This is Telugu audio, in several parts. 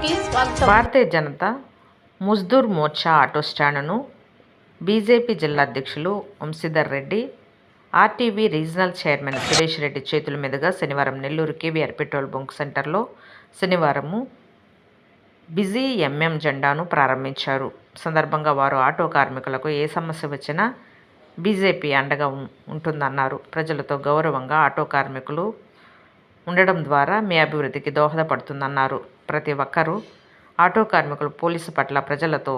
భారతీయ జనతా ముజ్దూర్ మోర్చా ఆటో స్టాండ్ను బీజేపీ జిల్లా అధ్యక్షులు Vamshidhar Reddy RTV regional chairman Suresh Reddy చేతుల మీదుగా శనివారం నెల్లూరు కేవీఆర్ పెట్రోల్ బంక్ సెంటర్లో శనివారము బిజీ ఎంఎం జెండాను ప్రారంభించారు. సందర్భంగా వారు ఆటో కార్మికులకు ఏ సమస్య వచ్చినా బీజేపీ అండగా ఉంటుందన్నారు. ప్రజలతో గౌరవంగా ఆటో కార్మికులు ఉండడం ద్వారా మీ అభివృద్ధికి దోహదపడుతుందన్నారు. ప్రతి ఒక్కరూ ఆటో కార్మికులు పోలీసు పట్ల ప్రజలతో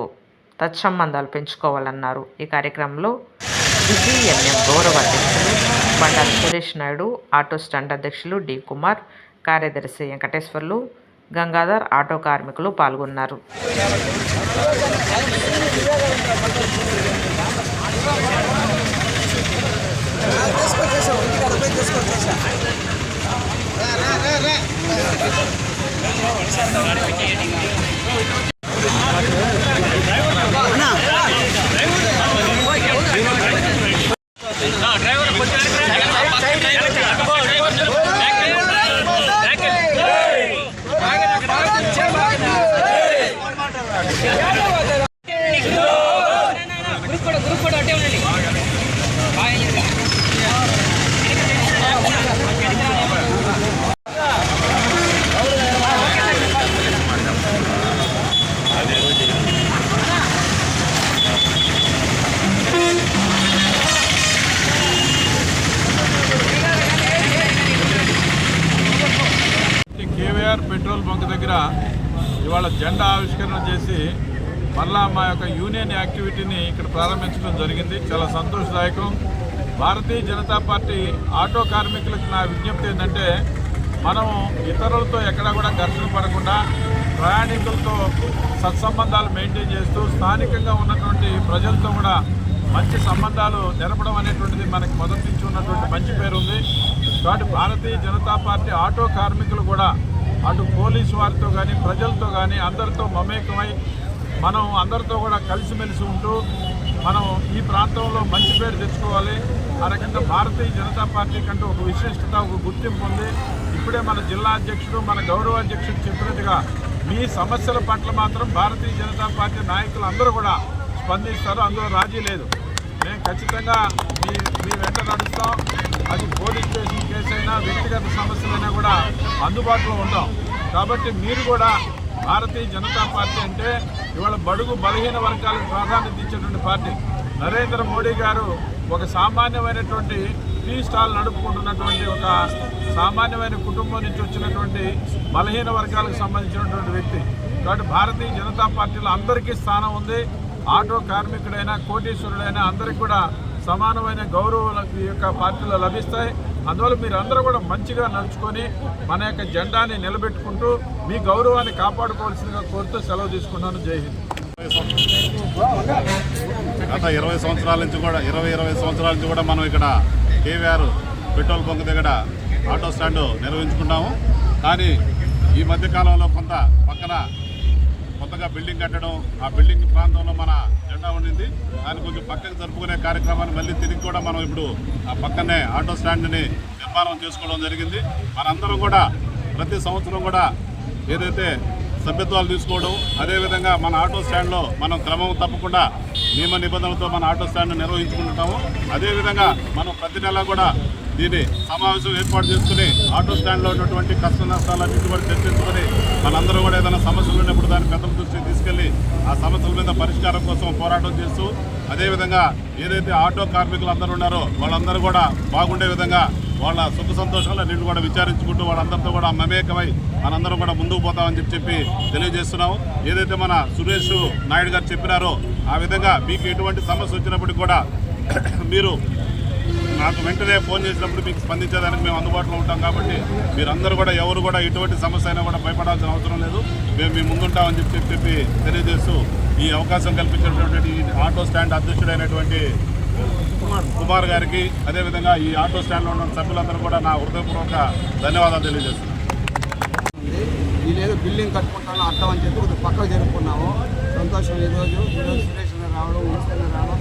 తత్సంబంధాలు పెంచుకోవాలన్నారు. ఈ కార్యక్రమంలో బిజిఎంఎం గౌరవ అధ్యక్షులు బండారు సురేష్ నాయుడు ఆటో స్టాండ్ అధ్యక్షులు డి కుమార్ కార్యదర్శి వెంకటేశ్వర్లు గంగాధర్ ఆటో కార్మికులు పాల్గొన్నారు. తీసుకొచ్చేసా Thank you. ఇవాళ జెండా ఆవిష్కరణ చేసి మళ్ళా మా యొక్క యూనియన్ యాక్టివిటీని ఇక్కడ ప్రారంభించడం జరిగింది. చాలా సంతోషదాయకం. భారతీయ జనతా పార్టీ ఆటో కార్మికులకు నా విజ్ఞప్తి ఏంటంటే మనం ఇతరులతో ఎక్కడా కూడా ఘర్షణ పడకుండా ప్రయాణికులతో సత్సంబంధాలు మెయింటైన్ చేస్తూ స్థానికంగా ఉన్నటువంటి ప్రజలతో కూడా మంచి సంబంధాలు నెరపడం అనేటువంటిది మనకి మొదటి నుంచి ఉన్నటువంటి మంచి పేరు ఉంది కాబట్టి భారతీయ జనతా పార్టీ ఆటో కార్మికులు కూడా అటు పోలీసు వారితో కానీ ప్రజలతో కానీ అందరితో మమేకమై మనం అందరితో కూడా కలిసిమెలిసి ఉంటూ మనం ఈ ప్రాంతంలో మంచి పేరు తెచ్చుకోవాలి. ఆ రకంగా భారతీయ జనతా పార్టీ కంటూ ఒక విశిష్టత ఒక గుర్తింపు ఉంది. ఇప్పుడే మన జిల్లా అధ్యక్షుడు మన గౌరవ అధ్యక్షుడు చెప్పినట్టుగా మీ సమస్యల పట్ల మాత్రం భారతీయ జనతా పార్టీ నాయకులు అందరూ కూడా స్పందిస్తారు. అందులో రాజీ లేదు. మేము ఖచ్చితంగా మీ మీ వెంట నడుస్తాం. అది పోలీస్ స్టేషన్ కేసు అయినా వ్యక్తిగత సమస్యలైనా కూడా అందుబాటులో ఉంటాం. కాబట్టి మీరు కూడా భారతీయ జనతా పార్టీ అంటే ఇవాళ బడుగు బలహీన వర్గాలకు ప్రాధాన్యత ఇచ్చేటువంటి పార్టీ. నరేంద్ర మోడీ గారు ఒక సామాన్యమైనటువంటి టీ స్టాల్ నడుపుకుంటున్నటువంటి ఒక సామాన్యమైన కుటుంబం నుంచి వచ్చినటువంటి బలహీన వర్గాలకు సంబంధించినటువంటి వ్యక్తి. కాబట్టి భారతీయ జనతా పార్టీలో అందరికీ స్థానం ఉంది. ఆటో కార్మికుడైనా కోటీశ్వరుడైనా అందరికి కూడా సమానమైన గౌరవం ఈ యొక్క పార్టీలో లభిస్తాయి. అందువల్ల మీరందరూ కూడా మంచిగా నడుచుకొని మన యొక్క జెండాని నిలబెట్టుకుంటూ మీ గౌరవాన్ని కాపాడుకోవాల్సిందిగా కోరుతూ సెలవు తీసుకున్నాను. జై హింద్. గత ఇరవై సంవత్సరాల నుంచి కూడా ఇరవై ఇరవై సంవత్సరాల నుంచి కూడా మనం ఇక్కడ కేవీఆర్ పెట్రోల్ బంక్ దగ్గర ఆటో స్టాండ్ నిర్వహించుకున్నాము కానీ ఈ మధ్యకాలంలో కొంత పక్కన కొత్తగా బిల్డింగ్ కట్టడం ఆ బిల్డింగ్ ప్రాంతంలో మన జెండా ఉండింది. దాన్ని కొంచెం పక్కకు జరుపుకునే కార్యక్రమాన్ని మళ్ళీ తిరిగి కూడా మనం ఇప్పుడు ఆ పక్కనే ఆటో స్టాండ్ని నిర్మాణం చేసుకోవడం జరిగింది. మనందరం కూడా ప్రతి సంవత్సరం కూడా ఏదైతే సభ్యత్వాలు తీసుకోవడం అదేవిధంగా మన ఆటో స్టాండ్లో మనం క్రమం తప్పకుండా నియమ నిబంధనలతో మన ఆటో స్టాండ్ నిర్వహించుకుంటున్నాము అదేవిధంగా మనం ప్రతి నెల కూడా దీన్ని సమావేశం ఏర్పాటు చేసుకుని ఆటో స్టాండ్లో ఉన్నటువంటి కష్ట నష్టాలన్నింటి కూడా చర్చించుకొని మనందరూ కూడా ఏదైనా సమస్యలు ఉన్నప్పుడు దాన్ని పెద్దల దృష్టికి తీసుకెళ్ళి ఆ సమస్యల మీద పరిష్కారం కోసం పోరాటం చేస్తూ అదేవిధంగా ఏదైతే ఆటో కార్మికులు అందరూ ఉన్నారో వాళ్ళందరూ కూడా బాగుండే విధంగా వాళ్ళ సుఖ సంతోషాలన్నింటిని కూడా విచారించుకుంటూ వాళ్ళందరితో కూడా మమేకమై మనందరం కూడా ముందుకు పోతామని చెప్పి చెప్పి తెలియజేస్తున్నాం ఏదైతే మన సురేష్ నాయుడు గారు చెప్పినారో ఆ విధంగా మీకు ఎటువంటి సమస్య వచ్చినప్పటికి కూడా మీరు నాకు వెంటనే ఫోన్ చేసినప్పుడు మీకు స్పందించేదానికి మేము అందుబాటులో ఉంటాం కాబట్టి మీరందరూ కూడా ఎవరు కూడా ఎటువంటి సమస్య అయినా కూడా భయపడాల్సిన అవసరం లేదు. మేము మీ ముందుంటామని చెప్పి చెప్పి తెలియజేస్తూ ఈ అవకాశం కల్పించినటువంటి ఆటో స్టాండ్ అధ్యక్షుడైనటువంటి కుమార్. గారికి అదేవిధంగా ఈ ఆటో స్టాండ్లో ఉన్న సభ్యులందరూ కూడా నా హృదయపూర్వక ధన్యవాదాలు తెలియజేస్తున్నాను. వీళ్ళేదో బిల్డింగ్ కట్టుకుంటాను అర్థం అని చెప్పి కొద్దిగా పక్కకు జరుపుకున్నాము. సంతోషం ఈరోజు. ఈరోజు సురేష్ రావడం రావడం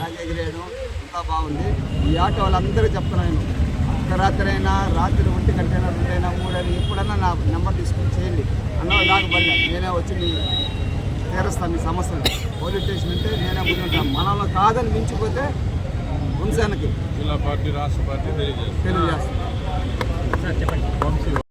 నాకు ఎగిరేయడం అంతా బాగుంది. ఈ ఆటో వాళ్ళందరికీ చెప్తున్నాను అర్ధరాత్రి అయినా రాత్రి ఒంటి గంటైనా రెండైనా మూడైనా ఎప్పుడైనా నా నెంబర్ తీసుకుని చేయండి. అన్న నాకు బల్లె నేనే వచ్చి మీ తీరుస్తాను మీ సమస్యలు పోలీస్ స్టేషన్ అంటే నేనే ముందు ఉంటాను మనల్ని కాదని మించిపోతే వంశానికి జిల్లా పార్టీ రాష్ట్ర పార్టీ తెలియజేస్తుంది. తెలియజేస్తాను వంశీ